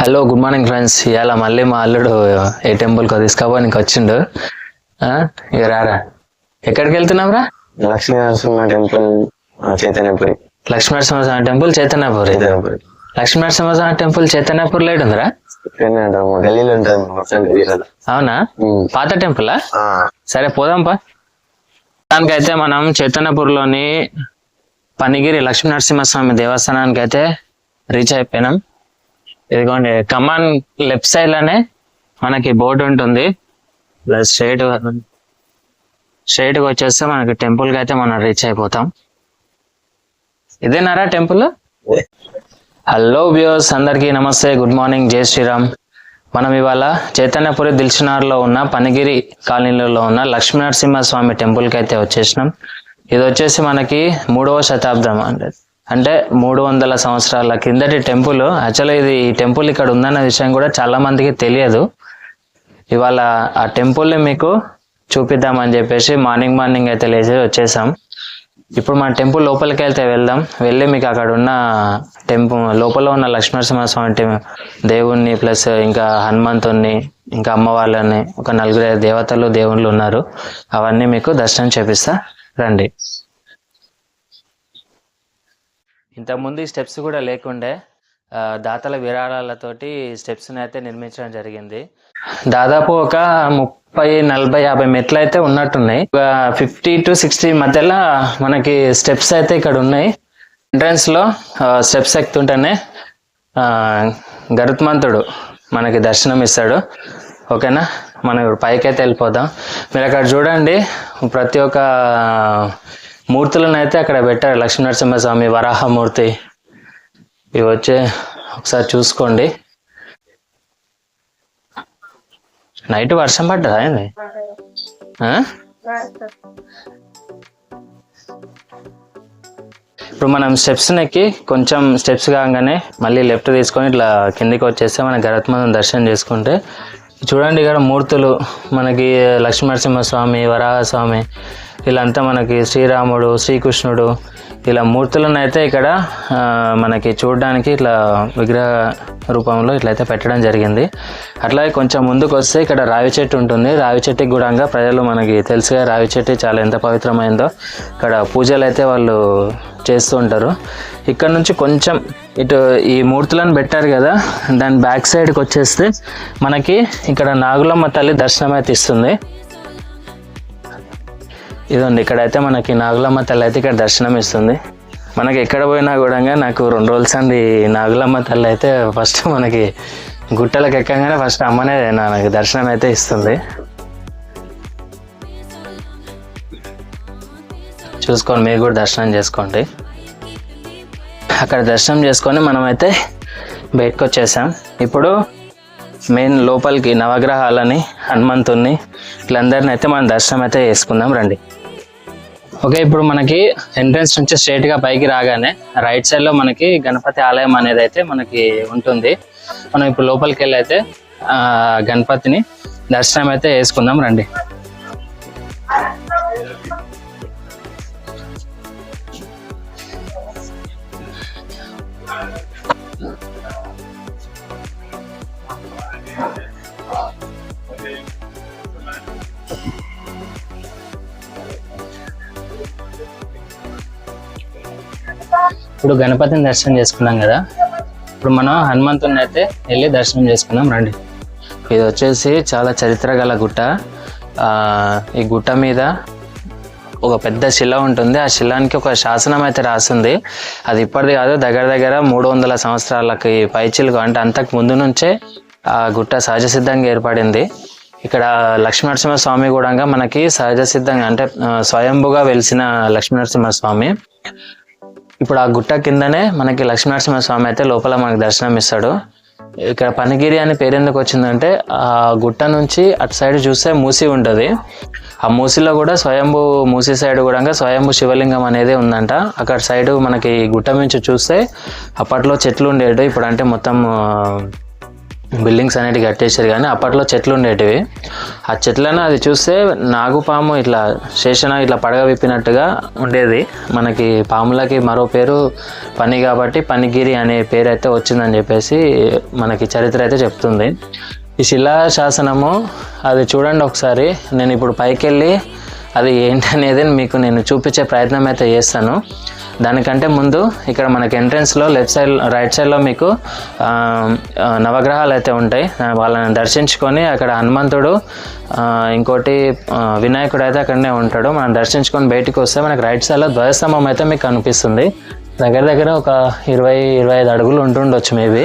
Hello good morning friends ఇవాళ మళ్ళీ మా అల్లుడు ఏ టెంపుల్కి తీసుకపోనికి వచ్చిండు. ఆ, ఇక రారా. ఎక్కడికి వెళ్తున్నావురా? Lakshmi Narasimha temple Chaitanyapuri. Lakshmi Narasimhaswamy temple Chaitanyapur. Lakshmi Narasimhaswamy temple Chaitanyapur లేడు ఉందిరా? ఉంటుంది అవునా. పాత టెంపులా ఆ, సరే పోదాం పా. దానికైతే మనం చైతన్యపూర్లోని పనిగిరి లక్ష్మీ నరసింహస్వామి దేవస్థానానికి అయితే రీచ్ అయిపోయినాం. ఇదిగోండి కమాన్ లెఫ్ట్ సైడ్లోనే మనకి బోర్డు ఉంటుంది. ప్లస్ స్ట్రైట్ స్ట్రైట్గా వచ్చేస్తే మనకి టెంపుల్కి అయితే మనం రీచ్ అయిపోతాం. ఇదేనారా టెంపుల్ హలో వ్యూస్ అందరికీ నమస్తే గుడ్ మార్నింగ్ జై శ్రీరామ్. మనం ఇవాళ చైతన్యపురి దిల్చినార్లో ఉన్న పనిగిరి కాలనీలో ఉన్న లక్ష్మీ నరసింహస్వామి టెంపుల్కి అయితే వచ్చేసినాం. ఇది వచ్చేసి మనకి మూడవ శతాబ్దం అంటే అంటే మూడు వందల సంవత్సరాల కిందటి టెంపుల్. యాక్చువల్గా ఇది ఈ టెంపుల్ ఇక్కడ ఉందన్న విషయం కూడా చాలా మందికి తెలియదు. ఇవాళ ఆ టెంపుల్ని మీకు చూపిద్దామని చెప్పేసి మార్నింగ్ మార్నింగ్ అయితే లేచి వచ్చేసాం. ఇప్పుడు మన టెంపుల్ లోపలికి వెళ్తే వెళ్దాం. వెళ్ళి మీకు అక్కడ ఉన్న టెంపుల్ లోపల ఉన్న లక్ష్మీనరసింహస్వామి దేవుణ్ణి ప్లస్ ఇంకా హనుమంతుణ్ణి ఇంకా అమ్మవార్లని ఒక నలుగురు దేవతలు దేవుళ్ళు ఉన్నారు. అవన్నీ మీకు దర్శనం చేపిస్తా. రండి. ఇంతకుముందు ఈ స్టెప్స్ కూడా లేకుండే దాతల విరాళాలతోటి స్టెప్స్ని అయితే నిర్మించడం జరిగింది. దాదాపు ఒక ముప్పై నలభై యాభై మెట్లు అయితే ఉన్నట్టున్నాయి. ఒక ఫిఫ్టీ టు సిక్స్టీ మధ్యలో మనకి స్టెప్స్ అయితే ఇక్కడ ఉన్నాయి. ఎంట్రన్స్లో స్టెప్స్ ఎక్కుతుంటేనే ఆ, గరుత్మంతుడు మనకి దర్శనం ఇస్తాడు. ఓకేనా? మనం ఇప్పుడు పైకి అయితే వెళ్ళిపోదాం. మీరు అక్కడ చూడండి ప్రతి ఒక్క మూర్తులను అయితే అక్కడ పెట్టారు. లక్ష్మీ నరసింహస్వామి వరాహమూర్తి ఇవి వచ్చి ఒకసారి చూసుకోండి. నైట్ వర్షం పడ్డదా ఏంది? ఇప్పుడు మనం స్టెప్స్ ఎక్కి కొంచెం స్టెప్స్ కాగానే మళ్ళీ లెఫ్ట్ తీసుకొని ఇట్లా కిందికి వచ్చేస్తే మన గరత్మందం దర్శనం చేసుకుంటే చూడండి ఇక్కడ మూర్తులు మనకి లక్ష్మీనరసింహస్వామి వరాహస్వామి వీళ్ళంతా మనకి శ్రీరాముడు శ్రీకృష్ణుడు ఇలా మూర్తులను అయితే ఇక్కడ మనకి చూడడానికి ఇట్లా విగ్రహ రూపంలో ఇట్లయితే పెట్టడం జరిగింది. అట్లాగే కొంచెం ముందుకు వస్తే ఇక్కడ రావి చెట్టు ఉంటుంది. రావి చెట్టుకి కూడా ప్రజలు మనకి తెలుసుగా రావి చెట్టు చాలా ఎంత పవిత్రమైందో. ఇక్కడ పూజలు అయితే వాళ్ళు చేస్తూ ఉంటారు. ఇక్కడ నుంచి కొంచెం ఇటు ఈ మూర్తులను పెట్టారు కదా దాని బ్యాక్ సైడ్కి వచ్చేస్తే మనకి ఇక్కడ నాగులమ్మ తల్లి దర్శనం అయితే ఇస్తుంది. ఇదండి ఇక్కడైతే మనకి నాగులమ్మ తల్లి అయితే ఇక్కడ దర్శనం ఇస్తుంది. మనకి ఎక్కడ పోయినా కూడా నాకు రెండు రోజుల సంది నాగులమ్మ తల్లి అయితే ఫస్ట్ మనకి గుట్టలకు ఎక్కగానే ఫస్ట్ అమ్మనే నాకు దర్శనం అయితే ఇస్తుంది. చూసుకోండి మీరు కూడా దర్శనం చేసుకోండి. అక్కడ దర్శనం చేసుకొని మనమైతే బయటకు వచ్చేసాం. ఇప్పుడు మెయిన్ లోపలికి నవగ్రహాలని హనుమంతుని వీళ్ళందరిని అయితే మనం దర్శనం అయితే చేసుకుందాం రండి. ఓకే ఇప్పుడు మనకి ఎంట్రన్స్ నుంచి స్ట్రైట్గా పైకి రాగానే రైట్ సైడ్లో మనకి గణపతి ఆలయం అనేది అయితే మనకి ఉంటుంది. మనం ఇప్పుడు లోపలికి వెళ్ళి అయితే గణపతిని దర్శనం అయితే చేసుకుందాం రండి. ఇప్పుడు గణపతిని దర్శనం చేసుకున్నాం కదా. ఇప్పుడు మనం హనుమంతుని అయితే వెళ్ళి దర్శనం చేసుకున్నాం రండి. ఇది వచ్చేసి చాలా చరిత్ర గల గుట్ట. ఈ గుట్ట మీద ఒక పెద్ద శిల ఉంటుంది. ఆ శిలానికి ఒక శాసనం అయితే రాసింది. అది ఇప్పటిది కాదు దగ్గర దగ్గర మూడు వందల సంవత్సరాలకి పైచిలుకు. అంటే అంతకు ముందు నుంచే ఆ గుట్ట సహజ సిద్ధంగా ఏర్పడింది. ఇక్కడ లక్ష్మీనరసింహ స్వామి కూడా మనకి సహజ సిద్ధంగా అంటే స్వయంభుగా వెలిసిన లక్ష్మీనరసింహ స్వామి ఇప్పుడు ఆ గుట్ట కిందనే మనకి లక్ష్మీనరసింహ స్వామి అయితే లోపల మనకి దర్శనం ఇస్తాడు. ఇక్కడ పనిగిరి అని పేరు ఎందుకు వచ్చిందంటే ఆ గుట్ట నుంచి అటు సైడ్ చూస్తే మూసి ఉంటుంది. ఆ మూసిలో కూడా స్వయంభూ మూసి సైడ్ కూడా స్వయంభూ శివలింగం అనేది ఉందంట. అక్కడ సైడ్ మనకి గుట్ట నుంచి చూస్తే అప్పట్లో చెట్లు ఉండేవి ఇప్పుడు అంటే మొత్తం బిల్డింగ్స్ అనేటివి కట్టేశారు కానీ అప్పట్లో చెట్లు ఉండేటివి. ఆ చెట్లను అది చూస్తే నాగుపాము ఇట్లా శేషన ఇట్లా పడగ విప్పినట్టుగా ఉండేది. మనకి పాములకి మరో పేరు పని కాబట్టి పనిగిరి అనే పేరు అయితే వచ్చిందని చెప్పేసి మనకి చరిత్ర అయితే చెప్తుంది. ఈ శిలా శాసనము అది చూడండి ఒకసారి. నేను ఇప్పుడు పైకి వెళ్ళి అది ఏంటనేది మీకు నేను చూపించే ప్రయత్నం అయితే చేస్తాను. దానికంటే ముందు ఇక్కడ మనకి ఎంట్రన్స్లో లెఫ్ట్ సైడ్ రైట్ సైడ్లో మీకు నవగ్రహాలు అయితే ఉంటాయి. వాళ్ళని దర్శించుకొని అక్కడ హనుమంతుడు ఇంకోటి వినాయకుడు అయితే అక్కడనే ఉంటాడు. మనం దర్శించుకొని బయటికి వస్తే మనకి రైట్ సైడ్లో ధ్వజస్తంభం అయితే మీకు కనిపిస్తుంది. దగ్గర దగ్గర ఒక ఇరవై ఇరవై ఐదు అడుగులు ఉంటుండొచ్చు మేబీ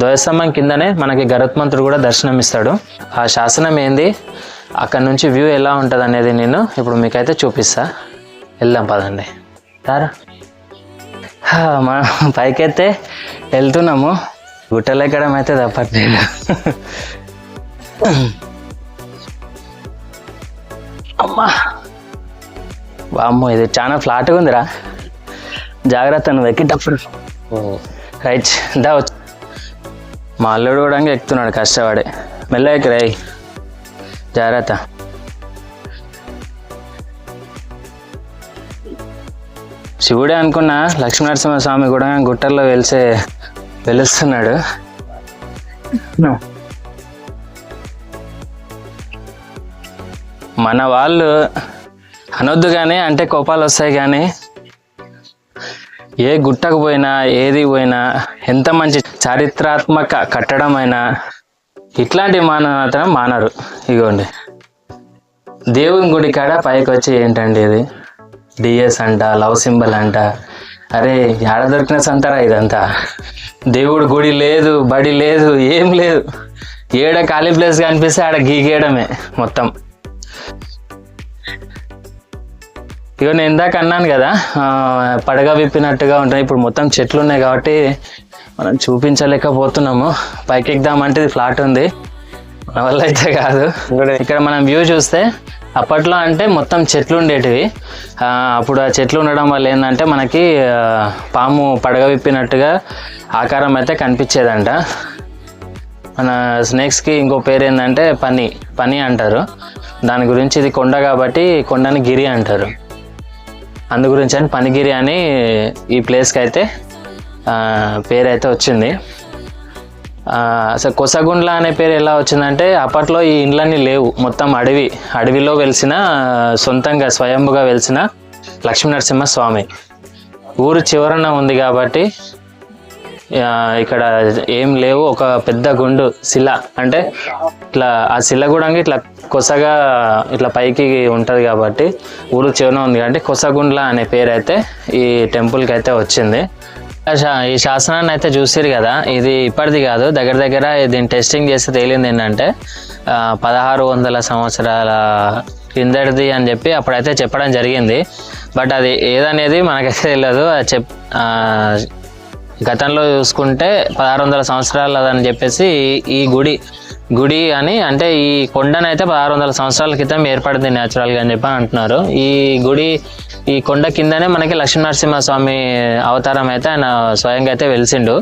ధ్వజస్తంభం కిందనే మనకి గరుత్మంతుడు కూడా దర్శనం ఇస్తాడు. ఆ శాసనం ఏంది? అక్కడ నుంచి వ్యూ ఎలా ఉంటుంది అనేది నేను ఇప్పుడు మీకైతే చూపిస్తాను వెళ్దాం పదండి. సారా మనం పైకైతే వెళ్తున్నాము. గుట్టలు ఎక్కడం అయితే తప్పట్లేదు. అమ్మా. వామ్మో ఇది చాలా ఫ్లాట్గా ఉందిరా. జాగ్రత్త నువ్వు ఎక్కేటప్పుడు. రైట్ దా వచ్చి. మా అల్లుడు కూడా ఎక్కుతున్నాడు కష్టపడి. మెల్ల ఎక్కి రై జాగ్రత్త. శివుడే అనుకున్న లక్ష్మీనరసింహ స్వామి కూడా గుట్టల్లో వెలిసే వెలుస్తున్నాడు. మన వాళ్ళు అనొద్దు కానీ అంటే కోపాలు వస్తాయి కానీ ఏ గుట్టకు పోయినా ఏది పోయినా ఎంత మంచి చారిత్రాత్మక కట్టడం అయినా ఇట్లాంటివి మాన మాత్రం మానరు. ఇగోండి. దేవుని గుడి కాడ పైకి వచ్చి ఏంటండి ఇది? డిఎస్ అంట లవ్ సింబల్ అంట. అరే ఆడ దొరికిన సంతారా ఇదంతా? దేవుడు గుడి లేదు బడి లేదు ఏం లేదు. ఏడ ఖాళీ ప్లేస్ కనిపిస్తే ఆడ గీకేయడమే మొత్తం. ఇగో నేను ఇందాక అన్నాను కదా పడగ విప్పినట్టుగా ఉంటుంది. ఇప్పుడు మొత్తం చెట్లు ఉన్నాయి కాబట్టి మనం చూపించలేకపోతున్నాము. పైకి ఎక్కుదామంటే ఇది ఫ్లాట్ ఉంది. మన వల్ల అయితే కాదు. ఇక్కడ మనం వ్యూ చూస్తే అప్పట్లో అంటే మొత్తం చెట్లు ఉండేటివి. అప్పుడు ఆ చెట్లు ఉండడం వల్ల ఏంటంటే మనకి పాము పడగ విప్పినట్టుగా ఆకారం అయితే కనిపించేదంట. మన స్నేక్స్కి ఇంకో పేరు ఏంటంటే పని పని అంటారు. దాని గురించి ఇది కొండ కాబట్టి కొండని గిరి అంటారు. అందు గురించి అని పనిగిరి అని ఈ ప్లేస్కి అయితే పేరైతే పేరు అయితే వచ్చింది. అసలు కొసగుండ్ల అనే పేరు ఎలా వచ్చిందంటే అప్పట్లో ఈ ఇండ్లన్నీ లేవు. మొత్తం అడవి అడవిలో వెలిసిన సొంతంగా స్వయంభుగా వెలిసిన లక్ష్మీనరసింహ స్వామి. ఊరు చివరన ఉంది కాబట్టి ఇక్కడ ఏం లేవు. ఒక పెద్ద గుండు శిల అంటే ఇట్లా ఆ శిల కూడా ఇట్లా కొసగా ఇట్లా పైకి ఉంటుంది కాబట్టి ఊరు చివరన ఉంది. కాబట్టి కొసగుండ్ల అనే పేరు అయితే ఈ టెంపుల్కి అయితే వచ్చింది. ఈ శాసనాన్ని అయితే చూసిరు కదా. ఇది ఇప్పటిది కాదు. దగ్గర దగ్గర దీన్ని టెస్టింగ్ చేస్తే తేలింది ఏంటంటే పదహారు వందల సంవత్సరాల కిందటిది అని చెప్పి అప్పుడైతే చెప్పడం జరిగింది. బట్ అది ఏదనేది మనకైతే తెలియదు అది చెప్ గతంలో చూసుకుంటే పదహారు వందల సంవత్సరాలదని చెప్పేసి ఈ- ఈ గుడి గుడి అని అంటే ఈ కొండనైతే పదహారు వందల సంవత్సరాల క్రితం ఏర్పడింది న్యాచురల్గా అని చెప్పి అంటున్నారు. ఈ గుడి ఈ కొండ కిందనే మనకి లక్ష్మీనరసింహ స్వామి అవతారం అయితే ఆయన స్వయంగా అయితే వెలిసిండు.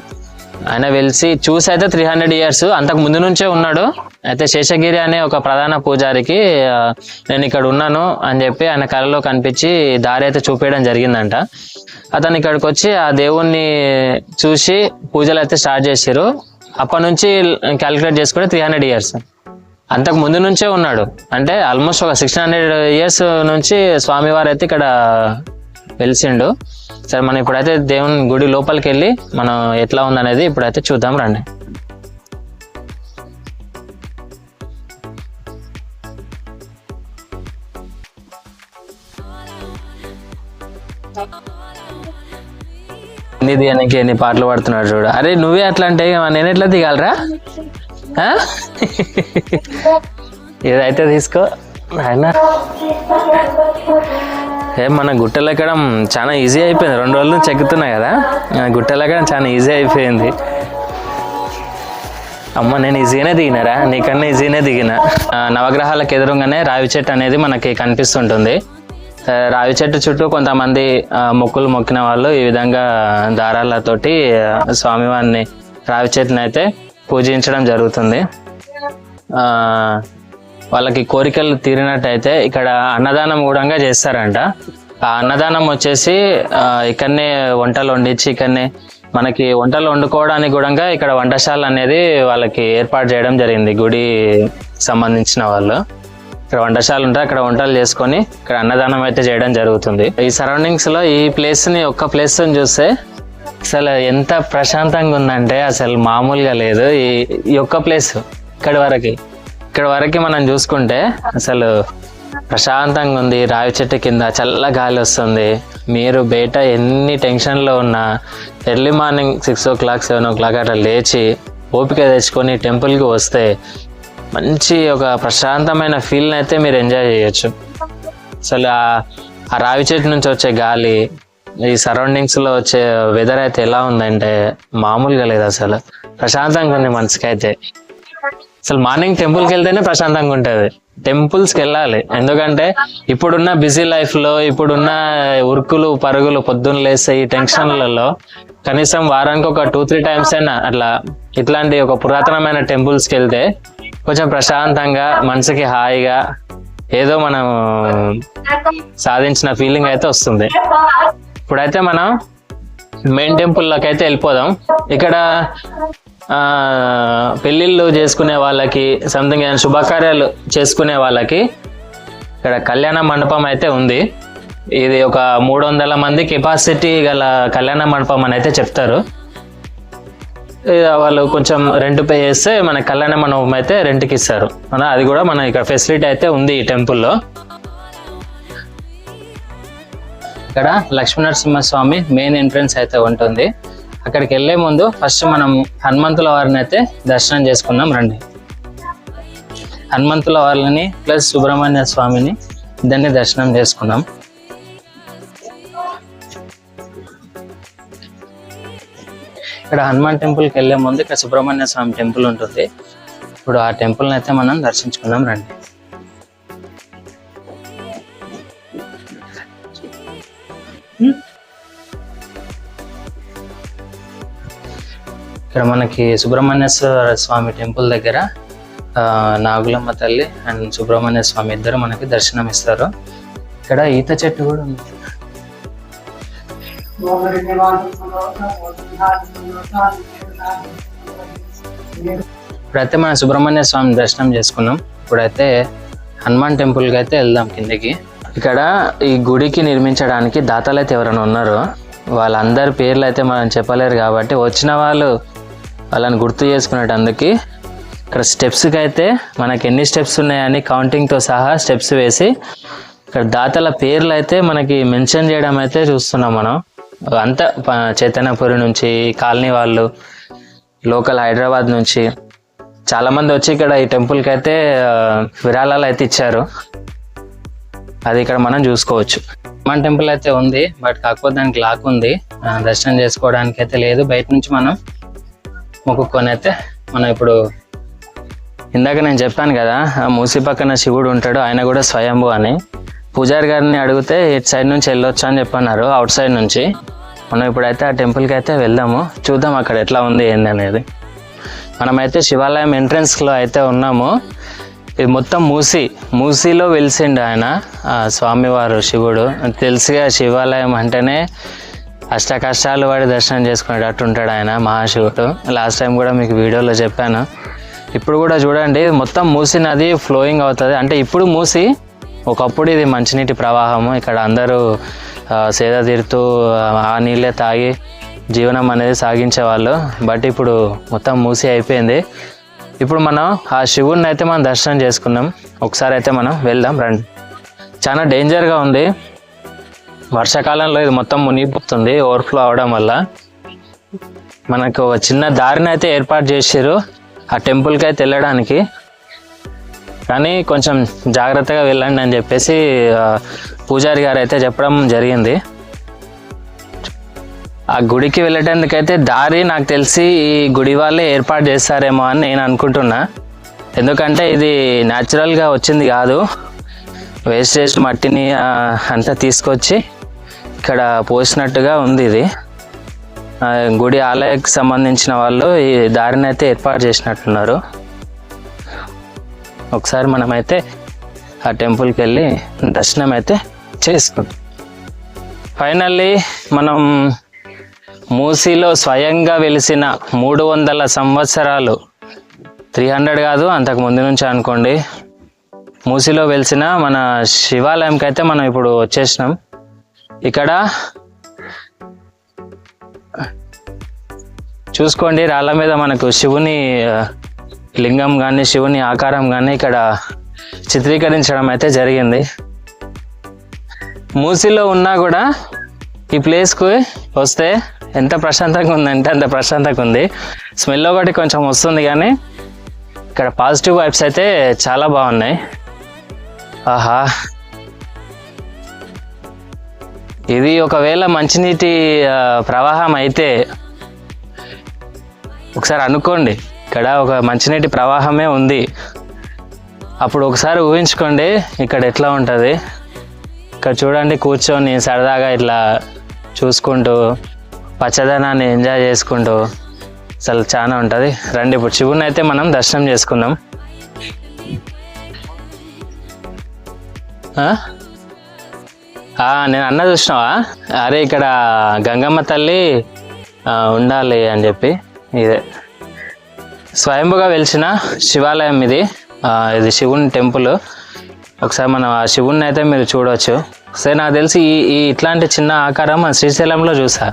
ఆయన వెలిసి చూసి అయితే త్రీ హండ్రెడ్ ఇయర్స్ అంతకు ముందు నుంచే ఉన్నాడు. అయితే శేషగిరి అనే ఒక ప్రధాన పూజారికి నేను ఇక్కడ ఉన్నాను అని చెప్పి ఆయన కళలో కనిపించి దారి అయితే చూపించడం జరిగిందంట. అతను ఇక్కడికి వచ్చి ఆ దేవుణ్ణి చూసి పూజలు అయితే స్టార్ట్ చేశారు అప్పటి నుంచి క్యాలిక్యులేట్ చేసుకుంటే త్రీ హండ్రెడ్ ఇయర్స్ అంతకు ముందు నుంచే ఉన్నాడు. అంటే ఆల్మోస్ట్ ఒక సిక్స్ హండ్రెడ్ ఇయర్స్ నుంచి స్వామివారు అయితే ఇక్కడ వెలిసిండు. సరే మనం ఇప్పుడైతే దేవుని గుడి లోపలికి వెళ్ళి మనం ఎట్లా ఉందనేది ఇప్పుడైతే చూద్దాం రండి. ఎన్ని దిగానికి ఎన్ని పాటలు పాడుతున్నాడు చూడు. అరే నువ్వే అట్లా అంటే నేను ఎట్లా దిగాలరా? ఏదైతే తీసుకో అయినా ఏ మన గుట్టలు ఎక్కడం చాలా ఈజీ అయిపోయింది. రెండు రోజుల నుంచి ఎక్కుతున్నా కదా. ఆ గుట్టలు ఎక్కడం చాలా ఈజీ అయిపోయింది. అమ్మ నేను ఈజీగానే దిగినారా? నీకన్నా ఈజీగానే దిగిన. నవగ్రహాలకు ఎదురుగానే రావి చెట్టు అనేది మనకి కనిపిస్తుంటుంది. రావి చెట్టు చుట్టూ కొంతమంది మొక్కులు మొక్కిన వాళ్ళు ఈ విధంగా దారాలతోటి స్వామివారిని రావి చెట్టునైతే పూజించడం జరుగుతుంది. వాళ్ళకి కోరికలు తీరినట్టయితే ఇక్కడ అన్నదానం కూడా చేస్తారంట. ఆ అన్నదానం వచ్చేసి ఇక్కడనే వంటలు వండించి ఇక్కడనే మనకి వంటలు వండుకోవడానికి కూడా ఇక్కడ వంటశాల అనేది వాళ్ళకి ఏర్పాటు చేయడం జరిగింది గుడి సంబంధించిన వాళ్ళు. ఇక్కడ వంటశాల ఉంటే అక్కడ వంటలు చేసుకొని ఇక్కడ అన్నదానం అయితే చేయడం జరుగుతుంది. ఈ సరౌండింగ్స్లో ఈ ప్లేస్ని ఒక్క ప్లేస్ చూస్తే అసలు ఎంత ప్రశాంతంగా ఉందంటే అసలు మామూలుగా లేదు. ఈ ఈ ఒక్క ప్లేస్ ఇక్కడి వరకు. ఇక్కడ వరకు మనం చూసుకుంటే అసలు ప్రశాంతంగా ఉంది. రావి చెట్టు కింద చల్ల గాలి వస్తుంది. మీరు బయట ఎన్ని టెన్షన్లో ఉన్నా early morning six o'clock seven o'clock అట్లా లేచి ఓపిక తెచ్చుకొని టెంపుల్కి వస్తే మంచి ఒక ప్రశాంతమైన ఫీల్ని అయితే మీరు ఎంజాయ్ చేయొచ్చు. అసలు ఆ- ఆ రావి చెట్టు నుంచి వచ్చే గాలి ఈ సరౌండింగ్స్లో వచ్చే వెదర్ అయితే ఎలా ఉందంటే మామూలుగా లేదు అసలు. ప్రశాంతంగా ఉంది మనసుకి అయితే అసలు మార్నింగ్ టెంపుల్కి వెళ్తేనే ప్రశాంతంగా ఉంటుంది. టెంపుల్స్కి వెళ్ళాలి. ఎందుకంటే ఇప్పుడున్న బిజీ లైఫ్లో ఇప్పుడున్న ఉరుకులు పరుగులు పొద్దున్న లేస్తే ఈ టెన్షన్లలో కనీసం వారానికి ఒక టూ త్రీ టైమ్స్ అయినా అట్లా ఇట్లాంటి ఒక పురాతనమైన టెంపుల్స్కి వెళ్తే కొంచెం ప్రశాంతంగా మనసుకి హాయిగా ఏదో మనం సాధించిన ఫీలింగ్ అయితే వస్తుంది. ఇప్పుడైతే మనం మెయిన్ టెంపుల్లోకి అయితే వెళ్ళిపోదాం. ఇక్కడ పెళ్ళిళ్ళు చేసుకునే వాళ్ళకి సంథింగ్ ఏదైనా శుభకార్యాలు చేసుకునే వాళ్ళకి ఇక్కడ కళ్యాణ మండపం అయితే ఉంది. ఇది ఒక మూడు వందల మంది కెపాసిటీ గల కళ్యాణ మండపం అని అయితే చెప్తారు. ఇక వాళ్ళు కొంచెం రెంట్ పే చేస్తే మన కళ్యాణ మండపం అయితే రెంట్కి ఇస్తారు. మన అది కూడా మన ఇక్కడ ఫెసిలిటీ అయితే ఉంది ఈ టెంపుల్లో. ఇక్కడ లక్ష్మీనరసింహస్వామి మెయిన్ ఎంట్రన్స్ అయితే ఉంటుంది. అక్కడికి వెళ్ళే ముందు ఫస్ట్ మనం హనుమంతుల వారిని అయితే దర్శనం చేసుకుందాం రండి. హనుమంతుల వారిని ప్లస్ సుబ్రహ్మణ్య స్వామిని దాన్ని దర్శనం చేసుకుందాం. ఇక్కడ హనుమాన్ టెంపుల్కి వెళ్ళే ముందు ఇక్కడ సుబ్రహ్మణ్య స్వామి టెంపుల్ ఉంటుంది. ఇప్పుడు ఆ టెంపుల్ని అయితే మనం దర్శించుకుందాం రండి. ఇక్కడ మనకి సుబ్రహ్మణ్యేశ్వర స్వామి టెంపుల్ దగ్గర ఆ, నాగులమ్మ తల్లి అండ్ సుబ్రహ్మణ్య స్వామి ఇద్దరు మనకి దర్శనం ఇస్తారు ఇక్కడ ఈత చెట్టు కూడా ఉంది. ఇప్పుడైతే మన సుబ్రహ్మణ్య స్వామి దర్శనం చేసుకున్నాం. ఇప్పుడైతే హనుమాన్ టెంపుల్కి అయితే వెళ్దాం కిందకి. ఇక్కడ ఈ గుడికి నిర్మించడానికి దాతలు అయితే ఎవరైనా ఉన్నారో వాళ్ళందరి పేర్లు అయితే మనం చెప్పలేరు కాబట్టి వచ్చిన వాళ్ళు వాళ్ళని గుర్తు చేసుకునేటందుకు ఇక్కడ స్టెప్స్కి అయితే మనకి ఎన్ని స్టెప్స్ ఉన్నాయని కౌంటింగ్తో సహా స్టెప్స్ వేసి ఇక్కడ దాతల పేర్లు అయితే మనకి మెన్షన్ చేయడం అయితే చూస్తున్నాం మనం. అంతా చైతన్యపురి నుంచి కాలనీ వాళ్ళు లోకల్ హైదరాబాద్ నుంచి చాలామంది వచ్చి ఇక్కడ ఈ టెంపుల్కి అయితే విరాళాలు అయితే ఇచ్చారు. అది ఇక్కడ మనం చూసుకోవచ్చు. మన టెంపుల్ అయితే ఉంది బట్ కాకపోతే దానికి లాక్ ఉంది. దర్శనం చేసుకోవడానికి అయితే లేదు. బయట నుంచి మనం మొక్కుకొని అయితే మనం ఇప్పుడు ఇందాక నేను చెప్పాను కదా ఆ మూసి పక్కన శివుడు ఉంటాడు ఆయన కూడా స్వయంభు అని. పూజారి గారిని అడిగితే ఇటు సైడ్ నుంచి వెళ్ళొచ్చు అని చెప్పన్నారు అవుట్ సైడ్ నుంచి. మనం ఇప్పుడైతే ఆ టెంపుల్కి అయితే వెళ్దాము చూద్దాం అక్కడ ఎట్లా ఉంది ఏంది అనేది. మనమైతే శివాలయం ఎంట్రన్స్లో అయితే ఉన్నాము. ఇది మొత్తం మూసి మూసీలో వెలిసిండు ఆయన స్వామివారు శివుడు. తెలుసుగా శివాలయం అంటేనే అష్ట కష్టాలు పడి దర్శనం చేసుకునేటట్టు ఉంటాడు ఆయన మహాశివుడు. లాస్ట్ టైం కూడా మీకు వీడియోలో చెప్పాను. ఇప్పుడు కూడా చూడండి మొత్తం మూసి నది ఫ్లోయింగ్ అవుతుంది. అంటే ఇప్పుడు మూసి ఒకప్పుడు ఇది మంచినీటి ప్రవాహము. ఇక్కడ అందరూ సేద తీరుతూ ఆ నీళ్ళే తాగి జీవనం అనేది సాగించేవాళ్ళు. బట్ ఇప్పుడు మొత్తం మూసి అయిపోయింది. ఇప్పుడు మనం ఆ శివుడిని అయితే మనం దర్శనం చేసుకున్నాం. ఒకసారి అయితే మనం వెళ్దాం రండి. చాలా డేంజర్గా ఉంది. వర్షాకాలంలో ఇది మొత్తం మునిగిపోతుంది ఓవర్ఫ్లో అవడం వల్ల. మనకు ఒక చిన్న దారిని అయితే ఏర్పాటు చేసారు ఆ టెంపుల్కి అయితే వెళ్ళడానికి. కానీ కొంచెం జాగ్రత్తగా వెళ్ళండి అని చెప్పేసి పూజారి గారు అయితే చెప్పడం జరిగింది. ఆ గుడికి వెళ్ళేటందుకైతే దారి నాకు తెలిసి ఈ గుడి వాళ్ళే ఏర్పాటు చేస్తారేమో అని నేను అనుకుంటున్నా. ఎందుకంటే ఇది న్యాచురల్గా వచ్చింది కాదు. వేస్టేజ్ మట్టిని అంతా తీసుకొచ్చి ఇక్కడ పోసినట్టుగా ఉంది ఇది. గుడి ఆలయకు సంబంధించిన వాళ్ళు ఈ దారిని అయితే ఏర్పాటు చేసినట్టున్నారు. ఒకసారి మనమైతే ఆ టెంపుల్కి వెళ్ళి దర్శనం అయితే చేసుకుంటాం ఫైనల్లీ మనం మూసీలో స్వయంగా వెలిసిన మూడు వందల సంవత్సరాలు. త్రీ హండ్రెడ్ కాదు అంతకు ముందు నుంచి అనుకోండి. మూసీలో వెలిసిన మన శివాలయంకి అయితే మనం ఇప్పుడు వచ్చేసినాం. ఇక్కడ చూసుకోండి రాళ్ళ మీద మనకు శివుని లింగం కానీ శివుని ఆకారం కానీ ఇక్కడ చిత్రీకరించడం అయితే జరిగింది. మూసీలో ఉన్నా కూడా ఈ ప్లేస్కి వస్తే ఎంత ప్రశాంతంగా ఉందంటే అంత ప్రశాంతంగా ఉంది. స్మెల్ ఒకటి కొంచెం వస్తుంది కానీ ఇక్కడ పాజిటివ్ వైబ్స్ అయితే చాలా బాగున్నాయి. ఆహా. ఇది ఒకవేళ మంచినీటి ప్రవాహం అయితే ఒకసారి అనుకోండి. ఇక్కడ ఒక మంచినీటి ప్రవాహమే ఉంది. అప్పుడు ఒకసారి ఊహించుకోండి ఇక్కడ ఎట్లా ఉంటుంది. ఇక్కడ చూడండి కూర్చొని సరదాగా ఇట్లా చూసుకుంటూ పచ్చదనాన్ని ఎంజాయ్ చేసుకుంటూ అసలు చాలా ఉంటుంది. రండి ఇప్పుడు శివుని అయితే మనం దర్శనం చేసుకుందాం. నేను అన్న చూసినావా? అరే ఇక్కడ గంగమ్మ తల్లి ఉండాలి అని చెప్పి. ఇదే. స్వయంభుగా వెలిసిన శివాలయం ఇది. ఇది శివుని టెంపుల్. ఒకసారి మనం ఆ శివుణ్ణి అయితే మీరు చూడవచ్చు సరే నాకు తెలిసి ఈ ఈ ఇట్లాంటి చిన్న ఆకారం మన శ్రీశైలంలో చూసా.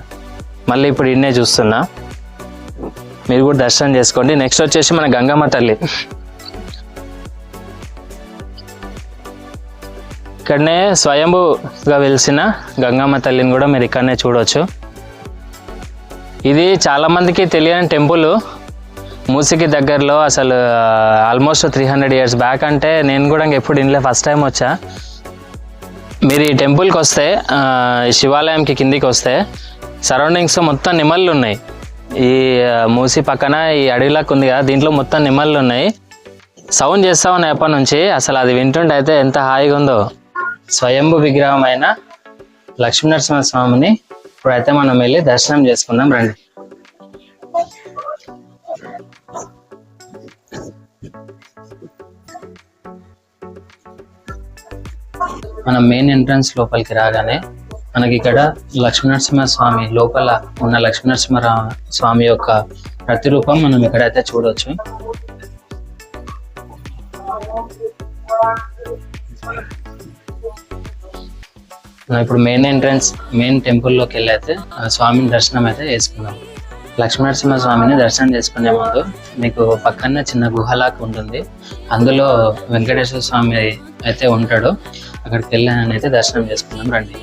మళ్ళీ ఇప్పుడు ఇన్నే చూస్తున్నా. మీరు కూడా దర్శనం చేసుకోండి. నెక్స్ట్ వచ్చేసి మన గంగమ్మ తల్లి. ఇక్కడనే స్వయంభుగా వెలిసిన గంగమ్మ తల్లిని కూడా మీరు ఇక్కడనే చూడవచ్చు ఇది చాలామందికి తెలియని టెంపుల్. మూసికి దగ్గరలో అసలు almost three hundred years back అంటే నేను కూడా ఎప్పుడు ఇంట్లో ఫస్ట్ టైం వచ్చా. మీరు ఈ టెంపుల్కి వస్తే శివాలయంకి కిందికి వస్తే సరౌండింగ్స్ మొత్తం నిమళ్ళు ఉన్నాయి. ఈ మూసి పక్కన ఈ అడవిలాగా ఉంది కదా దీంట్లో మొత్తం నిమళ్ళు ఉన్నాయి. సౌండ్ చేస్తా ఉన్నాయి ఎప్పటి నుంచి అసలు అది వింటుంటే అయితే ఎంత హాయిగా ఉందో. స్వయంభు విగ్రహం అయిన లక్ష్మీనరసింహ స్వామిని ఇప్పుడైతే మనం వెళ్ళి దర్శనం చేసుకుందాం రండి. మనం మెయిన్ ఎంట్రన్స్ లోపలికి రాగానే మనకి ఇక్కడ లక్ష్మీనరసింహ స్వామి లోపల ఉన్న లక్ష్మీనరసింహ స్వామి యొక్క ప్రతిరూపం మనం ఇక్కడైతే చూడవచ్చు మనం ఇప్పుడు మెయిన్ ఎంట్రన్స్ మెయిన్ టెంపుల్లోకి వెళ్ళి అయితే ఆ స్వామిని దర్శనం అయితే చేసుకున్నాం. లక్ష్మీనరసింహ స్వామిని దర్శనం చేసుకునే ముందు మీకు పక్కన చిన్న గుహలాగా ఉంటుంది. అందులో వెంకటేశ్వర స్వామి అయితే ఉంటాడు. అక్కడికి వెళ్ళానని అయితే దర్శనం చేసుకుందాం రండి.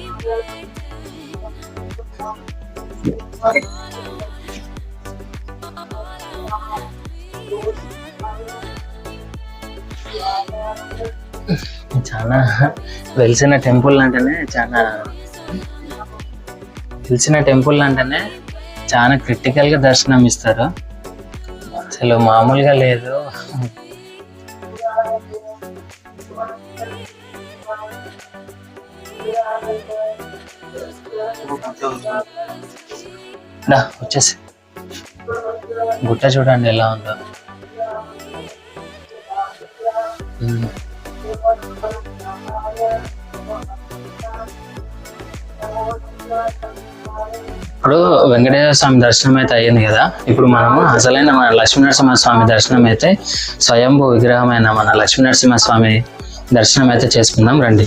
చాలా వెలిసిన టెంపుల్ అంటేనే చాలా వెలిసిన టెంపుల్ అంటేనే చాలా క్రిటికల్గా దర్శనం ఇస్తారు. అసలు మామూలుగా లేదు. దా వచ్చేసి. గుట్ట చూడండి ఎలా ఉందో. ఇప్పుడు వెంకటేశ్వర స్వామి దర్శనం అయితే అయ్యింది కదా. ఇప్పుడు మనము అసలైన మన లక్ష్మీనరసింహ స్వామి దర్శనం అయితే స్వయంభూ విగ్రహమైన మన లక్ష్మీనరసింహ స్వామి దర్శనం అయితే చేసుకుందాం రండి.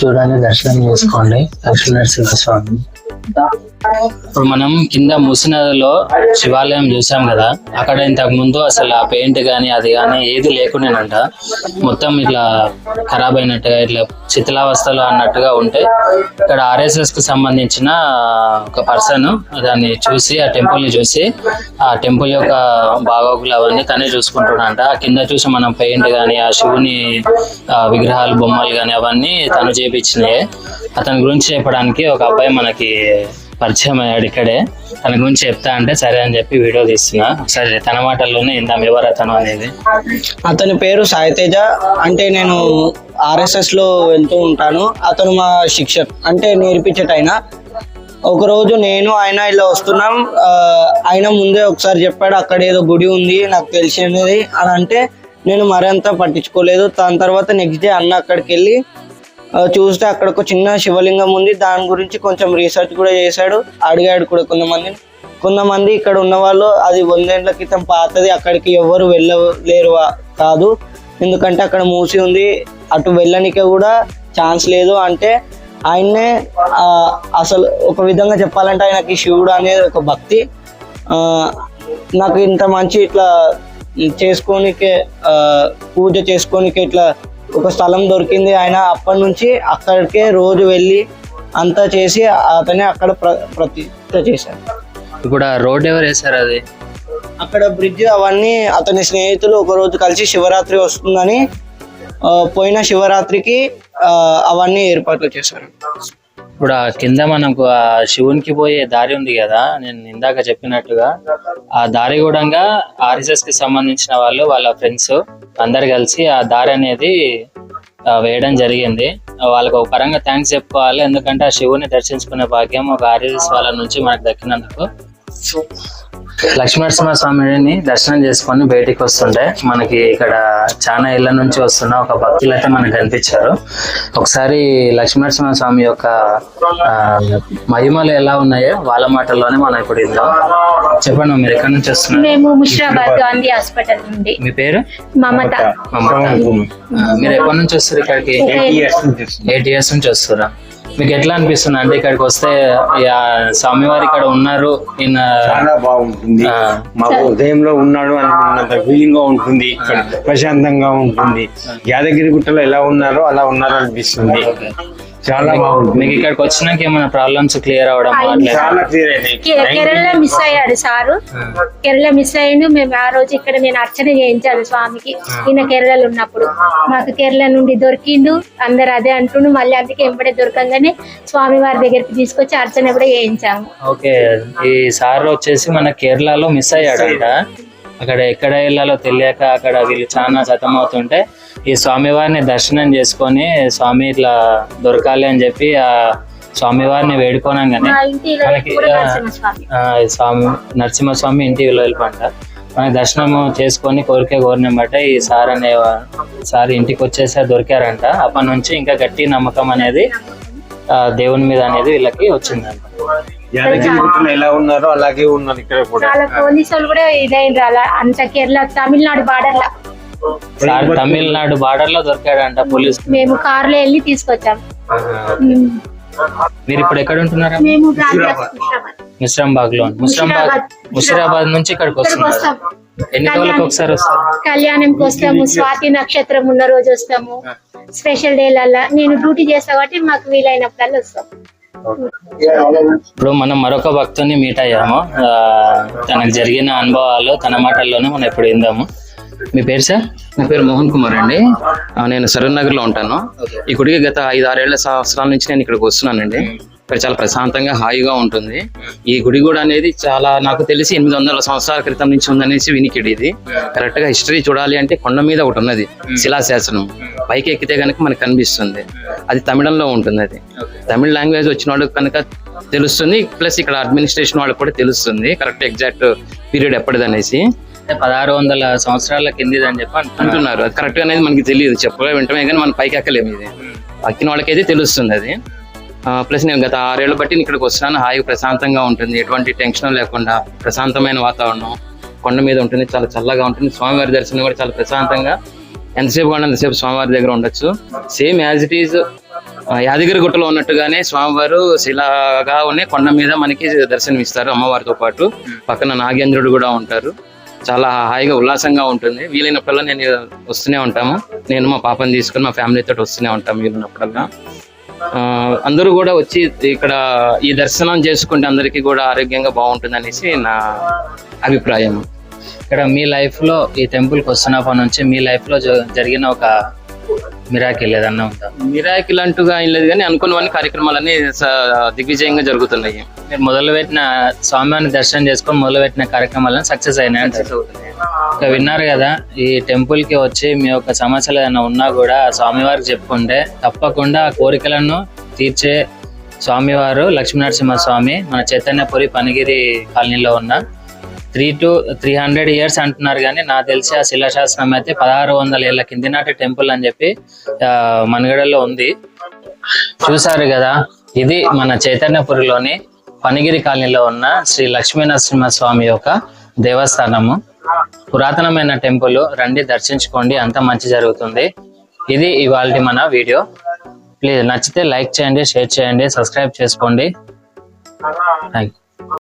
చూడండి దర్శనం చేసుకోండి. లక్ష్మీనరసింహ స్వామి. ఇప్పుడు మనం కింద ముసినదిలో శివాలయం చూసాం కదా అక్కడ ఇంతకు ముందు అసలు ఆ పెయింట్ గానీ అది గానీ ఏది లేకుండానంట. మొత్తం ఇట్లా ఖరాబ్ అయినట్టుగా ఇట్లా శిథిలావస్థలో అన్నట్టుగా ఉంటే ఇక్కడ ఆర్ఎస్ఎస్కు సంబంధించిన ఒక పర్సన్ దాన్ని చూసి ఆ టెంపుల్ని చూసి ఆ టెంపుల్ యొక్క బాగోగులు అవన్నీ తనే చూసుకుంటున్నాడంట. ఆ కింద చూసి మనం పెయింట్ గానీ ఆ శివుని విగ్రహాలు బొమ్మలు గానీ అవన్నీ తను చేపించినాయి. అతని గురించి చెప్పడానికి ఒక అబ్బాయి మనకి పరిచయం అయ్యాడు ఇక్కడే. తన గురించి చెప్తా అంటే సరే అని చెప్పి వీడియో తీస్తున్నా. సరే తన మాటల్లోనే ఇందాం ఎవరు అతను అనేది. అతని పేరు సాయితేజ. అంటే నేను ఆర్ఎస్ఎస్లో వెళ్తూ ఉంటాను. అతను మా శిక్షక్ అంటే నేర్పించేటైన. ఒకరోజు నేను ఆయన ఇలా వస్తున్నాం. ఆయన ముందే ఒకసారి చెప్పాడు అక్కడ ఏదో గుడి ఉంది నాకు తెలిసినది. అని అంటే నేను మరింత పట్టించుకోలేదు. దాని తర్వాత నెక్స్ట్ డే అన్న అక్కడికి వెళ్ళి చూస్తే అక్కడ ఒక చిన్న శివలింగం ఉంది. దాని గురించి కొంచెం రీసెర్చ్ కూడా చేశాడు. అడిగాడు కూడా కొంతమందిని. కొంతమంది ఇక్కడ ఉన్న వాళ్ళు అది వందేళ్ళ క్రితం పాతది అక్కడికి ఎవరు వెళ్ళలేరు కాదు. ఎందుకంటే అక్కడ మూసి ఉంది. అటు వెళ్ళనికే కూడా ఛాన్స్ లేదు అంటే ఆయన్నే అసలు ఒక విధంగా చెప్పాలంటే ఆయనకి శివుడు అనేది ఒక భక్తి. నాకు ఇంత మంచి ఇట్లా చేసుకోనికే పూజ చేసుకోనికే ఇట్లా ఒక స్థలం దొరికింది ఆయన అప్పటి నుంచి అక్కడికే రోజు వెళ్ళి అంతా చేసి అతనే అక్కడ ప్ర ప్రతిష్ట చేశారు ఇప్పుడు ఆ రోడ్ ఎవరు వేశారు అది? అక్కడ బ్రిడ్జ్ అవన్నీ అతని స్నేహితులు ఒక రోజు కలిసి శివరాత్రి వస్తుందని పోయిన శివరాత్రికి అవన్నీ ఏర్పాట్లు చేశారు. ఇప్పుడు ఆ కింద మనకు ఆ శివునికి పోయే దారి ఉంది కదా నేను ఇందాక చెప్పినట్టుగా ఆ దారి కూడా ఆర్ఎస్ఎస్కి సంబంధించిన వాళ్ళు వాళ్ళ ఫ్రెండ్స్ అందరు కలిసి ఆ దారి అనేది వేయడం జరిగింది. వాళ్ళకు ఒక పరంగా థ్యాంక్స్ చెప్పుకోవాలి. ఎందుకంటే ఆ శివుని దర్శించుకునే భాగ్యం ఒక ఆర్ఎస్ఎస్ వాళ్ళ నుంచి మనకు దక్కినందుకు. లక్ష్మీనరసింహ స్వామిని దర్శనం చేసుకొని బయటికి వస్తుంటే మనకి ఇక్కడ చాలా ఇళ్ళ నుంచి వస్తున్న ఒక భక్తులు అయితే మనకు కనిపించారు. ఒకసారి లక్ష్మీనరసింహ స్వామి యొక్క మహిమలు ఎలా ఉన్నాయో వాళ్ళ మాటల్లోనే మనం ఇప్పుడు ఇందాం చెప్పండి మీరు ఎక్కడి నుంచి వస్తున్నారు? మేము ముషిరాబాద్ గాంధీ హాస్పిటల్ నుండి. మీ పేరు? మమత. మమత. మీరు ఎప్పటి నుంచి వస్తారు ఇక్కడికి? ఎయిట్ ఇయర్స్ నుంచి వస్తారా? మీకు ఎట్లా అనిపిస్తుంది? అంటే ఇక్కడికి వస్తే స్వామివారు ఇక్కడ ఉన్నారు చాలా బాగుంటుంది. ఆ, మా హృదయంలో ఉన్నాడు అనుకున్నంత ఫీలింగ్గా ఉంటుంది ఇక్కడ ప్రశాంతంగా ఉంటుంది. యాదగిరి గుట్టలో ఎలా ఉన్నారో అలా ఉన్నారు అనిపిస్తుంది చాలా బాగుంటుంది. మీకు ఇక్కడికి వచ్చినాక ఏమైనా ప్రాబ్లమ్స్ క్లియర్ అవడం చాలా క్లియర్ అయినాయి. కే- కేరళ మిస్ అయ్యాడు సారు. కేరళ మిస్ అయ్యిండు. మేము ఆ రోజు ఇక్కడ నేను అర్చన చేయించాను స్వామికి. ఈయన కేరళలో ఉన్నప్పుడు. మాకు కేరళ నుండి దొరికిండు. అందరు అదే అంటుండు. మళ్ళీ అందుకే ఎంబడే దొరకంగానే స్వామి వారి దగ్గరికి తీసుకొచ్చి అర్చన కూడా చేయించాము. ఓకే. ఈ సార్ వచ్చేసి మన కేరళలో మిస్ అయ్యాడంట. అక్కడ ఎక్కడ వెళ్ళాలో తెలియక అక్కడ వీళ్ళు చాలా సతమవుతుంటే ఈ స్వామివారిని దర్శనం చేసుకొని స్వామి ఇట్లా దొరకాలి అని చెప్పి ఆ స్వామివారిని వేడుకోనంగానే మనకి, స్వామి నరసింహస్వామి ఇంటి వెళ్ళిపంట. మనకి దర్శనం చేసుకొని కోరిక కోరిన బట్ట ఈ సార్ అనే సార్ ఇంటికి వచ్చేసారి దొరికారంట. అప్పటి నుంచి ఇంకా గట్టి నమ్మకం అనేది ఆ, దేవుని మీద అనేది వీళ్ళకి వచ్చిందంట. యాదగిరి ఎలా ఉన్నారో అలాగే ఉన్నారు ఇక్కడ కూడా. చాలా పోలీసు వాళ్ళు కూడా ఇదైండ్రు అలా. అంత కేరళ తమిళనాడు బార్డర్ సార్ తమిళనాడు బార్డర్లో దొరికాడంట పోలీస్. మేము కార్లో వెళ్ళి తీసుకొచ్చాం. మీరు ఇప్పుడు ఎక్కడ ఉంటున్నారా? మేము. ముస్రాంబాగ్లో ముస్రాంబాగ్ ముషిరాబాద్ నుంచి ఇక్కడికి వస్తున్నారు. వస్తాం. ఎన్ని రోజులకు ఒకసారి వస్తారు? కళ్యాణంకి వస్తాము స్వాతి నక్షత్రం ఉన్న రోజు వస్తాము. స్పెషల్ డేలల్లా. నేను డ్యూటీ చేస్తా కాబట్టి మాకు వీలైనప్పుడల్లా వస్తాం. ఇప్పుడు మనం మరొక భక్తుని మీట్ అయ్యాము. ఆ, తనకు జరిగిన అనుభవాలు తన మాటల్లోనే మనం ఇప్పుడు విందాము. మీ పేరు సార్? నా పేరు మోహన్ కుమార్ అండి. నేను సరూర్ నగర్లో ఉంటాను ఈ గుడికి గత ఐదు ఆరేళ్ళ సంవత్సరాల నుంచి నేను ఇక్కడికి వస్తున్నానండి. చాలా ప్రశాంతంగా హాయిగా ఉంటుంది. ఈ గుడి కూడా అనేది చాలా నాకు తెలిసి ఎనిమిది వందల సంవత్సరాల క్రితం నుంచి ఉందనేసి వినికిడి ఇది. కరెక్ట్గా హిస్టరీ చూడాలి అంటే కొండ మీద ఒకటి ఉన్నది శిలాశాసనం. పైకి ఎక్కితే కనుక మనకు కనిపిస్తుంది. అది తమిళంలో ఉంటుంది అది. తమిళ లాంగ్వేజ్ వచ్చిన వాళ్ళకి కనుక తెలుస్తుంది ప్లస్ ఇక్కడ అడ్మినిస్ట్రేషన్ వాళ్ళకి కూడా తెలుస్తుంది. కరెక్ట్ ఎగ్జాక్ట్ పీరియడ్ ఎప్పటిదనేసి. పదహారు వందల సంవత్సరాల కిందిది అని చెప్పి అంటున్నారు. అది కరెక్ట్ అనేది మనకి తెలియదు. చెప్పగా వింటమే కానీ మనం పైకి ఎక్కలేము ఇది. ఎక్కిన వాళ్ళకైతే తెలుస్తుంది అది. ప్లస్ నేను గత ఆరేళ్ళు బట్టి నేను ఇక్కడికి వస్తున్నాను. హాయిగా ప్రశాంతంగా ఉంటుంది. ఎటువంటి టెన్షన్ లేకుండా ప్రశాంతమైన వాతావరణం కొండ మీద ఉంటుంది. చాలా చల్లగా ఉంటుంది. స్వామివారి దర్శనం కూడా చాలా ప్రశాంతంగా ఎంతసేపు కావాలి ఎంతసేపు స్వామివారి దగ్గర ఉండొచ్చు. Same as it is Yadagiri గుట్టలో ఉన్నట్టుగానే స్వామివారు శిలాగా ఉన్న కొండ మీద మనకి దర్శనం ఇస్తారు అమ్మవారితో పాటు. పక్కన నాగేంద్రుడు కూడా ఉంటారు. చాలా హాయిగా ఉల్లాసంగా ఉంటుంది. వీలైనప్పుడల్లా నేను వస్తూనే ఉంటాము. నేను మా పాపని తీసుకుని మా ఫ్యామిలీ తోటి వస్తూనే ఉంటాము. వీలైనప్పుడల్లా అందరూ కూడా వచ్చి ఇక్కడ ఈ దర్శనం చేసుకుంటే అందరికీ కూడా ఆరోగ్యంగా బాగుంటుంది అనేసి నా అభిప్రాయం. ఇక్కడ మీ లైఫ్లో ఈ టెంపుల్కి వస్తున్నప్పటి నుంచి మీ లైఫ్లో జ- జరిగిన ఒక మిరాకిల్ ఏదన్నా ఉందా? మిరాకిల్ అంటూగా ఏం లేదు కానీ అనుకున్నవన్నీ కార్యక్రమాలన్నీ దిగ్విజయంగా జరుగుతున్నాయి. మీరు మొదలు పెట్టిన స్వామివారిని దర్శనం చేసుకొని మొదలు పెట్టిన కార్యక్రమాలను సక్సెస్ అయినాయి అంటారు. ఇక విన్నారు కదా. ఈ టెంపుల్కి వచ్చి మీ యొక్క సమస్యలు ఏదైనా ఉన్నా కూడా స్వామివారికి చెప్పుకుంటే తప్పకుండా ఆ కోరికలను తీర్చే స్వామివారు లక్ష్మీనరసింహ స్వామి మన చైతన్యపురి పనిగిరి కాలనీలో ఉన్న three to three hundred years అంటున్నారు కానీ నాకు తెలిసి ఆ శిలాశాసనం అయితే పదహారు వందల ఏళ్ళ కింది నాటి టెంపుల్ అని చెప్పి మనుగడలో మనగడలో ఉంది. చూసారు కదా ఇది మన చైతన్యపురిలోని పనిగిరి కాలనీలో ఉన్న శ్రీ లక్ష్మీనరసింహ స్వామి యొక్క దేవస్థానము. పురాతనమైన టెంపుల్. రండి దర్శించుకోండి. అంత మంచి జరుగుతుంది. ఇది ఇవాళ మన వీడియో. ప్లీజ్ నచ్చితే లైక్ చేయండి షేర్ చేయండి సబ్స్క్రైబ్ చేసుకోండి. Thank you